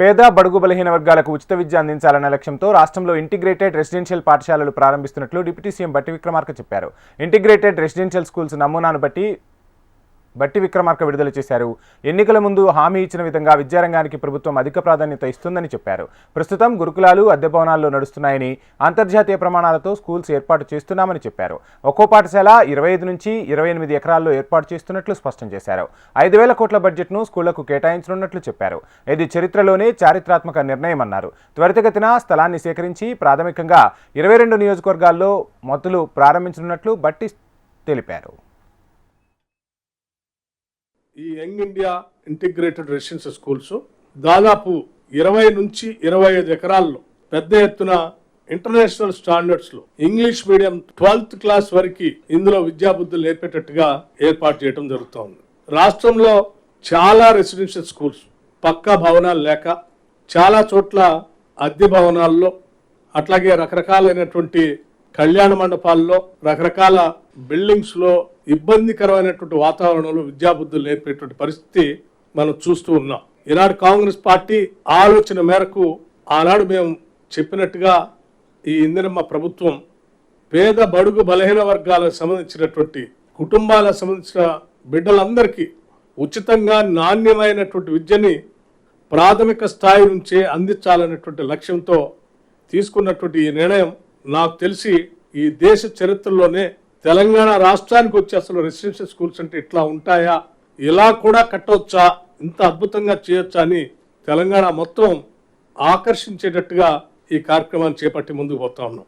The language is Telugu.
పేద బడుగు బలహీన వర్గాలకు ఉచిత విద్య అందించాలన్న లక్ష్యంతో రాష్ట్రంలో ఇంటిగ్రేటెడ్ రెసిడెన్షియల్ పాఠశాలలు ప్రారంభిస్తున్నట్లు డిప్యూటీ సీఎం బట్టి విక్రమార్క చెప్పారు. ఇంటిగ్రేటెడ్ రెసిడెన్షియల్ స్కూల్స్ నమూనాను బట్టి బట్టి విక్రమార్క విడుదల చేశారు. ఎన్నికల ముందు హామీ ఇచ్చిన విధంగా విద్యారంగానికి ప్రభుత్వం అధిక ప్రాధాన్యత ఇస్తుందని చెప్పారు. ప్రస్తుతం గురుకులాలు అద్దె భవనాల్లో నడుస్తున్నాయని అంతర్జాతీయ ప్రమాణాలతో స్కూల్స్ ఏర్పాటు చేస్తున్నామని చెప్పారు. ఒక్కో పాఠశాల ఇరవై ఐదు నుంచి ఇరవై ఎనిమిది ఎకరాల్లో ఏర్పాటు చేస్తున్నట్లు స్పష్టం చేశారు. ఐదు వేల కోట్ల బడ్జెట్ను స్కూళ్ళకు కేటాయించనున్నట్లు చెప్పారు. ఇది చరిత్రలోనే చారిత్రాత్మక నిర్ణయం అన్నారు త్వరితగతిన స్థలాన్ని సేకరించి ప్రాథమికంగా ఇరవై రెండు నియోజకవర్గాల్లో మొదలు ప్రారంభించనున్నట్లు బట్టి తెలిపారు. ఈ young India integrated residential schools దాదాపు ఇరవై నుంచి ఇరవై ఐదు ఎకరాల్లో పెద్ద ఎత్తున ఇంటర్నేషనల్ స్టాండర్డ్స్లో ఇంగ్లీష్ మీడియం ట్వెల్త్ క్లాస్ వరకు ఇందులో విద్యాబుద్ధులు నేర్పేటట్టుగా ఏర్పాటు చేయడం జరుగుతోంది. రాష్ట్రంలో చాలా రెసిడెన్షియల్ స్కూల్స్ పక్కా భవనాలు లేక చాలా చోట్ల అద్దె భవనాల్లో అట్లాగే రకరకాలైనటువంటి కళ్యాణ మండపాల్లో రకరకాల బిల్డింగ్స్లో ఇబ్బందికరమైనటువంటి వాతావరణంలో విద్యాబుద్ధులు నేర్పేటువంటి పరిస్థితి మనం చూస్తూ ఉన్నాం. ఈనాడు కాంగ్రెస్ పార్టీ ఆలోచన మేరకు ఆనాడు మేము చెప్పినట్టుగా ఈ ఇందిరమ్మ ప్రభుత్వం పేద బడుగు బలహీన వర్గాలకు సంబంధించినటువంటి కుటుంబాలకు సంబంధించిన బిడ్డలందరికీ ఉచితంగా నాణ్యమైనటువంటి విద్యని ప్రాథమిక స్థాయి నుంచే అందించాలనేటువంటి లక్ష్యంతో తీసుకున్నటువంటి ఈ నిర్ణయం నాకు తెలిసి ఈ దేశ చరిత్రలోనే తెలంగాణ రాష్ట్రానికి వచ్చి అసలు రెసిడెన్షియల్ స్కూల్స్ అంటే ఇట్లా ఉంటాయా? ఇలా కూడా కట్టవచ్చా ఇంత అద్భుతంగా చేయొచ్చా అని తెలంగాణ మొత్తం ఆకర్షించేటట్టుగా ఈ కార్యక్రమాన్ని చేపట్టి ముందుకు పోతా ఉన్నాం.